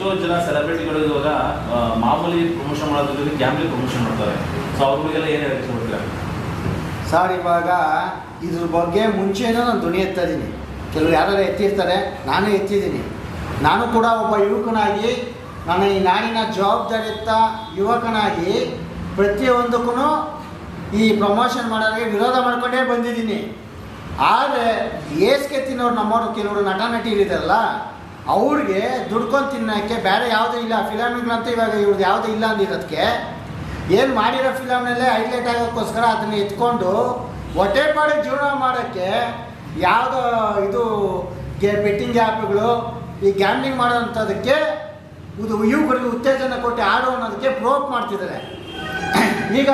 ಎಷ್ಟೋ ಜನ ಸೆಲೆಬ್ರಿಟಿಗಳು ಇವಾಗ ಮಾಮೂಲಿ ಪ್ರಮೋಷನ್ ಮಾಡೋದ್ರಲ್ಲಿ ಗ್ಯಾಮ್ಲಿ ಪ್ರಮೋಷನ್ ಮಾಡ್ತಾರೆ. ಸೊ ಅವ್ರಿಗೆಲ್ಲ ಏನು ಹೇಳಕ್ಕೆ ಇಷ್ಟಪಡ್ತೀರಾ? ಸರ್ ಇವಾಗ ಇದ್ರ ಬಗ್ಗೆ ಮುಂಚೆನೂ ನಾನು ಧ್ವನಿ ಎತ್ತಾ ಇದ್ದೀನಿ. ಕೆಲವರು ಯಾರು ಎತ್ತಿರ್ತಾರೆ, ನಾನೇ ಎತ್ತಿದ್ದೀನಿ. ನಾನು ಕೂಡ ಒಬ್ಬ ಯುವಕನಾಗಿ ನಾನು ಈ ನಾಡಿನ ಜವಾಬ್ದಾರಿಯುತ ಯುವಕನಾಗಿ ಪ್ರತಿಯೊಂದಕ್ಕೂ ಈ ಪ್ರಮೋಷನ್ ಮಾಡೋರಿಗೆ ವಿರೋಧ ಮಾಡಿಕೊಂಡೇ ಬಂದಿದ್ದೀನಿ. ಆದರೆ ಏಸ್ಗೆ ತಿನ್ನೋರು ನಮ್ಮವರು ಕೆಲವರು ನಟ ನಟಿಯರಿದಾರಲ್ಲ ಅವ್ರಿಗೆ ದುಡ್ಕೊಂಡು ತಿನ್ನೋಕ್ಕೆ ಬೇರೆ ಯಾವುದೂ ಇಲ್ಲ. ಫಿಲಮ್ಗಳಂತ ಇವಾಗ ಇವ್ರದ್ದು ಯಾವುದೂ ಇಲ್ಲ ಅಂದಿರೋದಕ್ಕೆ ಏನು ಮಾಡಿರೋ ಫಿಲಮ್ನಲ್ಲೇ ಹೈಲೈಟ್ ಆಗೋಕ್ಕೋಸ್ಕರ ಅದನ್ನ ಎತ್ಕೊಂಡು ಹೊಟ್ಟೆಪಾಡಿಗೆ ಜೀವನ ಮಾಡೋಕ್ಕೆ ಯಾವುದೋ ಇದು ಬೆಟ್ಟಿಂಗ್ ಆ್ಯಪ್ಗಳು ಈ ಗ್ಯಾಮ್ಲಿಂಗ್ ಮಾಡೋವಂಥದ್ದಕ್ಕೆ ಇದು ಯುವಕರಿಗೆ ಉತ್ತೇಜನ ಕೊಟ್ಟು ಆಡೋ ಅನ್ನೋದಕ್ಕೆ ಪ್ರೋಪ್ ಮಾಡ್ತಿದ್ದಾರೆ. ಈಗ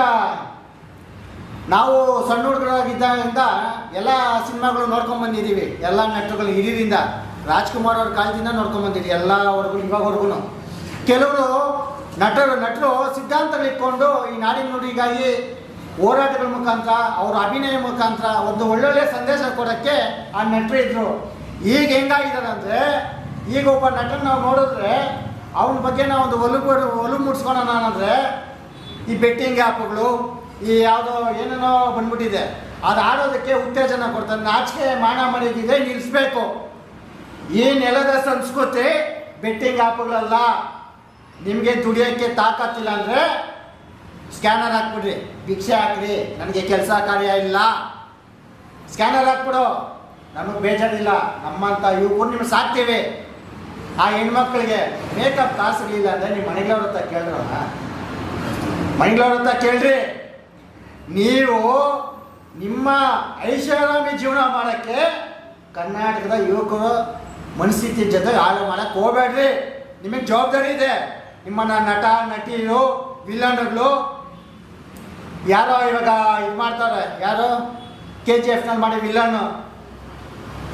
ನಾವು ಸಣ್ಣ ಹುಡುಗರಾಗಿದ್ದಾಗಿಂದ ಎಲ್ಲ ಸಿನಿಮಾಗಳು ನೋಡ್ಕೊಂಡ್ಬಂದಿದ್ದೀವಿ ಎಲ್ಲ ನಟರುಗಳು ಹಿರಿಯರಿಂದ. ರಾಜ್ಕುಮಾರ್ ಅವ್ರ ಕಾಲದಿಂದ ನೋಡ್ಕೊಂಬಂದಿರಿ ಎಲ್ಲ ಎಲ್ಲವರೆಗೂ ಇವಾಗವರೆಗೂ ಕೆಲವರು ನಟರು ನಟರು ಸಿದ್ಧಾಂತಗಳು ಇಟ್ಕೊಂಡು ಈ ನಾಡಿನ ನುಡಿಗಾಗಿ ಹೋರಾಟಗಳ ಮುಖಾಂತರ, ಅವರ ಅಭಿನಯ ಮುಖಾಂತರ ಒಂದು ಒಳ್ಳೊಳ್ಳೆ ಸಂದೇಶ ಕೊಡೋಕ್ಕೆ ಆ ನಟರು ಇದ್ರು. ಈಗ ಹೆಂಗಾಗಿದ್ದಾರೆ ಅಂದರೆ, ಈಗ ಒಬ್ಬ ನಟನ ನಾವು ನೋಡಿದ್ರೆ, ಅವನ ಬಗ್ಗೆ ನಾವು ಒಂದು ಒಲವು ಒಲು ಮೂಡಿಸ್ಕೊಳೋಣ ಅಂದರೆ, ಈ ಬೆಟ್ಟಿಂಗ್ ಆ್ಯಪ್ಗಳು ಈ ಯಾವುದೋ ಏನೇನೋ ಬಂದ್ಬಿಟ್ಟಿದೆ. ಅದು ಆಡೋದಕ್ಕೆ ಉತ್ತೇಜನ ಕೊಡ್ತಾರೆ. ನಾಚಿಕೆ ಮಾನ ಮರ್ಯಾದಿದೆ ನಿಲ್ಲಿಸ್ಬೇಕು ಈ ನೆಲದ ಸಂಸ್ಕೃತಿ? ಬೆಟ್ಟಿಂಗ್ ಆ್ಯಪ್ಗಳಲ್ಲ ನಿಮಗೆ ದುಡಿಯೋಕ್ಕೆ ತಾಕತ್ತಿಲ್ಲ ಅಂದರೆ ಸ್ಕ್ಯಾನರ್ ಹಾಕ್ಬಿಡ್ರಿ. ಭಿಕ್ಷೆ ಹಾಕ್ರಿ. ನನಗೆ ಕೆಲಸ ಕಾರ್ಯ ಇಲ್ಲ. ಸ್ಕ್ಯಾನರ್ ಹಾಕ್ಬಿಡು. ನಮಗೆ ಬೇಜಾರಿಲ್ಲ. ನಮ್ಮಂಥ ಯುವಕರು ನಿಮ್ಗೆ ಸಾಕ್ತೀವಿ. ಆ ಹೆಣ್ಮಕ್ಳಿಗೆ ಮೇಕಪ್ ತಾಸಿರ್ಲಿಲ್ಲ ಅಂದರೆ ನಿಮ್ಮ ಮನೆಗಳವ್ರ ಹತ್ರ ಕೇಳ್ರಲ್ಲ ಮನೆಗಳವ್ರ ಹತ್ರ ಕೇಳ್ರಿ. ನೀವು ನಿಮ್ಮ ಐಷಾರಾಮಿ ಜೀವನ ಮಾಡೋಕ್ಕೆ ಕರ್ನಾಟಕದ ಯುವಕರು ಮನಸ್ಥಿತಿ ಜೊತೆ ಹಾಳು ಮಾಡಕ್ಕೆ ಹೋಗ್ಬೇಡ್ರಿ ನಿಮಗೆ ಜವಾಬ್ದಾರಿ ಇದೆ. ನಿಮ್ಮನ್ನ ನಟ ನಟಿಯರು ವಿಲನ್ಗಳು ಯಾರೋ ಇವಾಗ ಇದು ಮಾಡ್ತಾರೆ. ಯಾರೋ? ಕೆ ಜಿ ಎಫ್ನಲ್ಲಿ ಮಾಡಿ ವಿಲನ್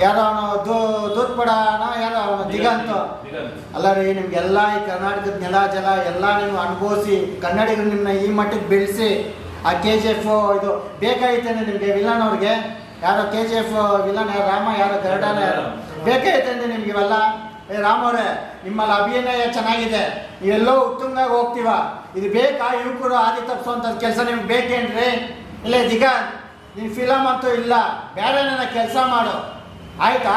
ಯಾರೋ ಅವನು? ದೂ ದೂತ್ಪಡನ? ಯಾರೋ ಅವನು? ದಿಗಂತ. ದಿಗಂತ್. ಅಲ್ಲ ರೀ ನಿಮ್ಗೆಲ್ಲ ಈ ಕರ್ನಾಟಕದ ನೆಲ ಜಲ ಎಲ್ಲ ನೀವು ಅನುಭವಿಸಿ ಕನ್ನಡಿಗರು ನಿಮ್ಮನ್ನ ಈ ಮಟ್ಟಕ್ಕೆ ಬೆಳೆಸಿ ಆ ಕೆ ಜಿ ಎಫ್ ಇದು ಬೇಕಾಗಿತ್ತೇನೆ ನಿಮಗೆ ವಿಲನ್ ಅವ್ರಿಗೆ? ಯಾರೋ ಕೆ ಜಿ ಎಫ್ ವಿಲನ್ ಯಾರು ರಾಮ ಯಾರೋ ಗರಡಾನ ಯಾರು ಬೇಕೇ ಬೇಕಾಗಿತ್ತೇನೆ ನಿಮ್ಗೆ ಇವೆಲ್ಲ? ಏ ರಾಮವ್ರೆ ನಿಮ್ಮಲ್ಲಿ ಅಭಿನಯ ಚೆನ್ನಾಗಿದೆ. ಎಲ್ಲೋ ಉತ್ತುಂಗಾಗ ಹೋಗ್ತೀವ. ಇದು ಬೇಕಾ? ಯುವಕರು ಆದಿ ತಪ್ಪಿಸುವಂತ ಕೆಲಸ ನಿಮ್ಗೆ ಬೇಕೇನ್ರಿ ಇಲ್ಲ ದಿಗ ನಿನ್ನ ಫಿಲಮ್ ಅಂತೂ ಇಲ್ಲ ಬೇರೆ ನನ್ನ ಕೆಲಸ ಮಾಡು. ಆಯ್ತಾ?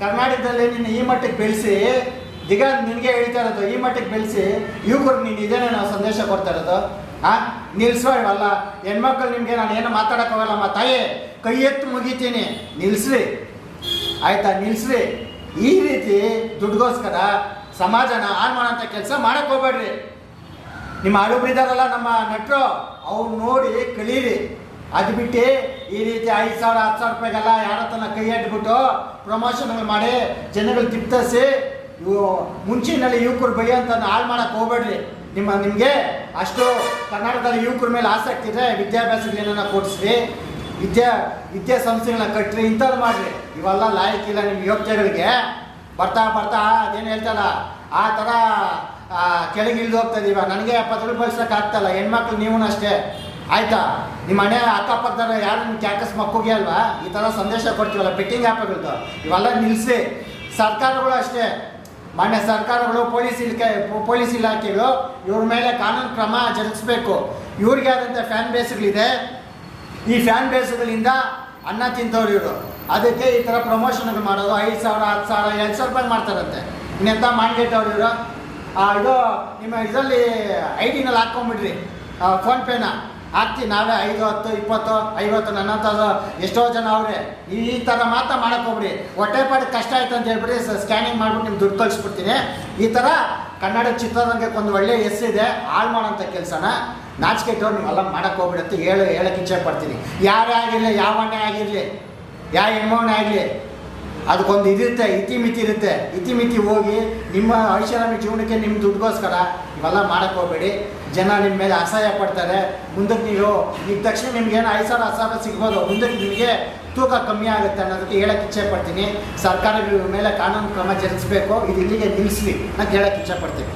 ಕರ್ನಾಟಕದಲ್ಲಿ ನಿನ್ನ ಈ ಮಟ್ಟಕ್ಕೆ ಬೆಳೆಸಿ ದಿಗ ನಿನಗೆ ಹೇಳ್ತಾ ಇರೋದು ಈ ಮಟ್ಟಕ್ಕೆ ಬೆಳೆಸಿ ಯುವಕರು ನೀನು ಇದೇನೆ ನಾವು ಸಂದೇಶ ಕೊಡ್ತಾ ಇರೋದು. ನಿಲ್ಸೋ ಇವಲ್ಲ. ಹೆಣ್ಮಕ್ಳು ನಿಮಗೆ ನಾನು ಏನು ಮಾತಾಡೋಕ್ಕಾಗಲ್ಲಮ್ಮ ತಾಯಿ, ಕೈ ಎತ್ತು ಮುಗಿತೀನಿ. ನಿಲ್ಲಿಸ್ರಿ ಆಯ್ತಾ? ನಿಲ್ಸ್ರಿ. ಈ ರೀತಿ ದುಡ್ಡುಗೋಸ್ಕರ ಸಮಾಜನ ಹಾಳು ಮಾಡೋಂಥ ಕೆಲಸ ಮಾಡಕ್ಕೆ ಹೋಗ್ಬೇಡ್ರಿ. ನಿಮ್ಮ ಹಡುಬ್ರಿದಾರಲ್ಲ ನಮ್ಮ ನಟರು ಅವ್ರು ನೋಡಿ ಕಲೀರಿ ಅದು ಬಿಟ್ಟು ಈ ರೀತಿ ಐದು ಸಾವಿರ, ಹತ್ತು ಸಾವಿರ ರೂಪಾಯಿಗೆಲ್ಲ ಯಾರ ತನ್ನ ಕೈ ಅಡ್ಬಿಟ್ಟು ಪ್ರಮೋಷನ್ಗಳು ಮಾಡಿ ಜನಗಳು ತಿಪ್ತಿಸಿ ಇವು ಮುಂಚಿನಲ್ಲಿ ಯುವಕರು ಬೈಯಂತ ಹಾಳು ಮಾಡೋಕ್ಕೆ ಹೋಗ್ಬೇಡ್ರಿ. ನಿಮ್ಮ, ನಿಮಗೆ ಅಷ್ಟು ಕರ್ನಾಟಕದಲ್ಲಿ ಯುವಕರ ಮೇಲೆ ಆಸಕ್ತಿ ಇದೆ ವಿದ್ಯಾಭ್ಯಾಸಗಳನ್ನ ಕೊಡಿಸ್ರಿ, ವಿದ್ಯಾ ವಿದ್ಯಾಸಂಸ್ಥೆಗಳನ್ನ ಕಟ್ಟ್ರಿ ಇಂಥದ್ದು ಮಾಡ್ರಿ. ಇವೆಲ್ಲ ಲಾಯಕ್ಕಿಲ್ಲ ನಿಮ್ಮ ಯೋಗ್ಯಗಳಿಗೆ. ಬರ್ತಾ ಬರ್ತಾ, ಅದೇನು ಹೇಳ್ತಲ್ಲ, ಆ ಥರ ಕೆಳಗೆ ಇಳಿದು ಹೋಗ್ತದೆ ಇವಾಗ ನನಗೆ ಎಪ್ಪತ್ತು ಬಳಸಕ್ಕೆ ಆಗ್ತಲ್ಲ, ಹೆಣ್ಮಕ್ಳು ನೀವು ಅಷ್ಟೇ. ಆಯ್ತಾ? ನಿಮ್ಮ ಮನೆ ಅಕ್ಕಪಕ್ಕದವ್ರು ಯಾರು ಕ್ಯಾಕಸ್ ಮಕ್ಕಳಿಗೆ ಅಲ್ವಾ? ಈ ಥರ ಸಂದೇಶ ಕೊಡ್ತೀವಲ್ಲ ಬೆಟ್ಟಿಂಗ್ ಆ್ಯಪ್ಗಳದ್ದು ಇವೆಲ್ಲ ನಿಲ್ಲಿಸಿ ಸರ್ಕಾರಗಳು ಅಷ್ಟೇ. ಮಾನ್ಯ ಸರ್ಕಾರಗಳು, ಪೊಲೀಸ್ ಇಲಾಖೆ ಪೊಲೀಸ್ ಇಲಾಖೆಗಳು, ಇವ್ರ ಮೇಲೆ ಕಾನೂನು ಕ್ರಮ ಜರುಗಿಸ್ಬೇಕು. ಇವ್ರಿಗೆ ಆದಂಥ ಫ್ಯಾನ್ ಬೇಸ್ಗಳಿದೆ ಈ ಫ್ಯಾನ್ ಬೇಸ್ಗಳಿಂದ ಅನ್ನ ತಿಂತವ್ರು ಇವರು. ಅದಕ್ಕೆ ಈ ಥರ ಪ್ರಮೋಷನ್ಗಳು ಮಾಡೋದು, ಐದು ಸಾವಿರ, ಹತ್ತು ಸಾವಿರ, ಎರಡು ಸಾವಿರ ರೂಪಾಯಿ ಮಾಡ್ತಾರಂತೆ. ಇನ್ನೆಂಥ ಮಾಡಿಟ್ಟವ್ರು ಇವರು? ಇದು ನಿಮ್ಮ ಇದರಲ್ಲಿ ಐ ಡಿನಲ್ಲಿ ಹಾಕ್ಕೊಂಬಿಡ್ರಿ ಫೋನ್ಪೇನ ಹಾಕ್ತೀವಿ ನಾವೇ ಐದು, ಹತ್ತು, ಇಪ್ಪತ್ತು, ಐವತ್ತು ನನ್ನಂಥದ್ದು ಎಷ್ಟೋ ಜನ ಅವ್ರೆ. ಈ ಥರ ಮಾತ್ರ ಮಾಡಕ್ಕೆ ಹೋಗ್ಬಿಡಿ. ಹೊಟ್ಟೆ ಪಾಡಿ ಕಷ್ಟ ಆಯ್ತು ಅಂತ ಹೇಳ್ಬಿಡಿ ಸ್ಕ್ಯಾನಿಂಗ್ ಮಾಡ್ಬಿಟ್ಟು ನಿಮ್ಗೆ ದುಡ್ಡು ಕಳಿಸ್ಬಿಡ್ತೀನಿ. ಈ ಥರ ಕನ್ನಡ ಚಿತ್ರರಂಗಕ್ಕೆ ಒಂದು ಒಳ್ಳೆ ಹೆಸರಿದೆ ಹಾಳು ಮಾಡೋಂಥ ಕೆಲಸನ. ನಾಚಿಕೆ ಇಟ್ಟವ್ರು ನೀವೆಲ್ಲ ಮಾಡಕ್ಕೆ ಹೋಗ್ಬಿಡುತ್ತೆ ಹೇಳಿ ಹೇಳಕ್ಕೆ ಇಚ್ಛೆ ಪಡ್ತೀನಿ. ಯಾರೇ ಆಗಿರಲಿ ಯಾವನ್ನೇ ಆಗಿರಲಿ, ಯಾವ ಹೆಣ್ಮಣ್ಣೆ ಆಗಲಿ ಅದಕ್ಕೊಂದು ಇದಿರುತ್ತೆ ಇತಿಮಿತಿ ಇರುತ್ತೆ. ಇತಿಮಿತಿ ಹೋಗಿ ನಿಮ್ಮ ಐಷಾರಾಮಿ ಜೀವನಕ್ಕೆ ನಿಮ್ಮ ದುಡ್ಡುಗೋಸ್ಕರ ಇವೆಲ್ಲ ಮಾಡಕ್ಕೆ ಹೋಗ್ಬೇಡಿ. ಜನ ನಿಮ್ಮ ಮೇಲೆ ಅಸಹಾಯ ಪಡ್ತಾರೆ, ಮುಂದಕ್ಕೆ ನೀವು ಈಗ ತಕ್ಷಣ ನಿಮ್ಗೆ ಏನು ಐದು ಸಾವಿರ ಹತ್ತು ಸಿಗ್ಬೋದು, ಮುಂದಕ್ಕೆ ನಿಮಗೆ ತೂಕ ಕಮ್ಮಿ ಆಗುತ್ತೆ ಅನ್ನೋದಕ್ಕೆ ಹೇಳಕ್ಕೆ ಇಚ್ಛೆ ಪಡ್ತೀನಿ ಸರ್ಕಾರಗಳ ಮೇಲೆ ಕಾನೂನು ಕ್ರಮ ಜರುಗಿಸ್ಬೇಕು, ಇದು ಇಲ್ಲಿಗೆ ನಿಲ್ಲಿಸಲಿ ಅಂತ ಹೇಳಕ್ಕೆ ಇಚ್ಛೆ ಪಡ್ತೀನಿ